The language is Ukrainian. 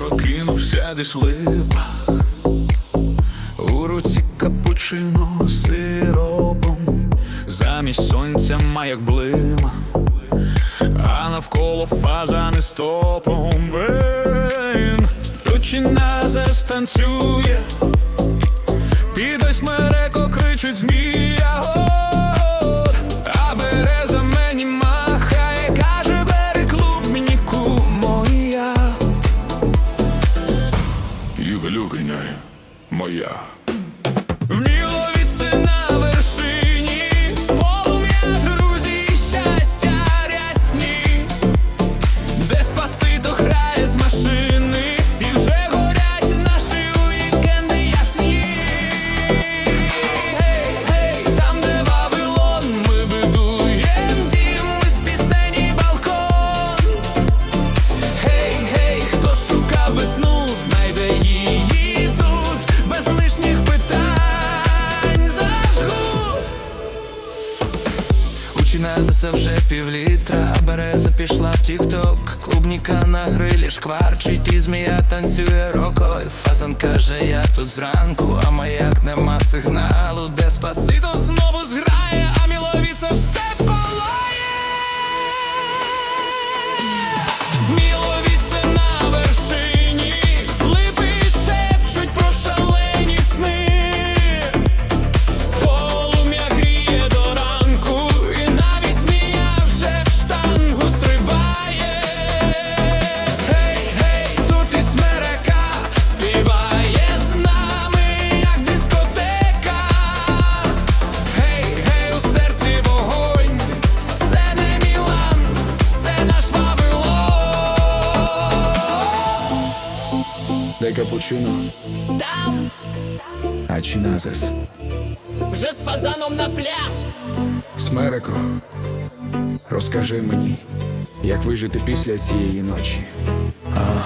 прокинувся десь в липах, у руці капучино сиропом, замість сонця маяк блима, а навколо фаза не стопом. Він Тучина застанцює, Югалюгиня моя. Вмілові Заса вже півлітра, береза пішла в тік-ток Клубніка на грилі шкварчить, і змія танцює рокою Фазан каже, я тут зранку, а маяк нема сигналу, де спасито знову зграє, чай капучино. Там А чи назис? вже з фазаном на пляж. Смерико, розкажи мені, як вижити після цієї ночі. А.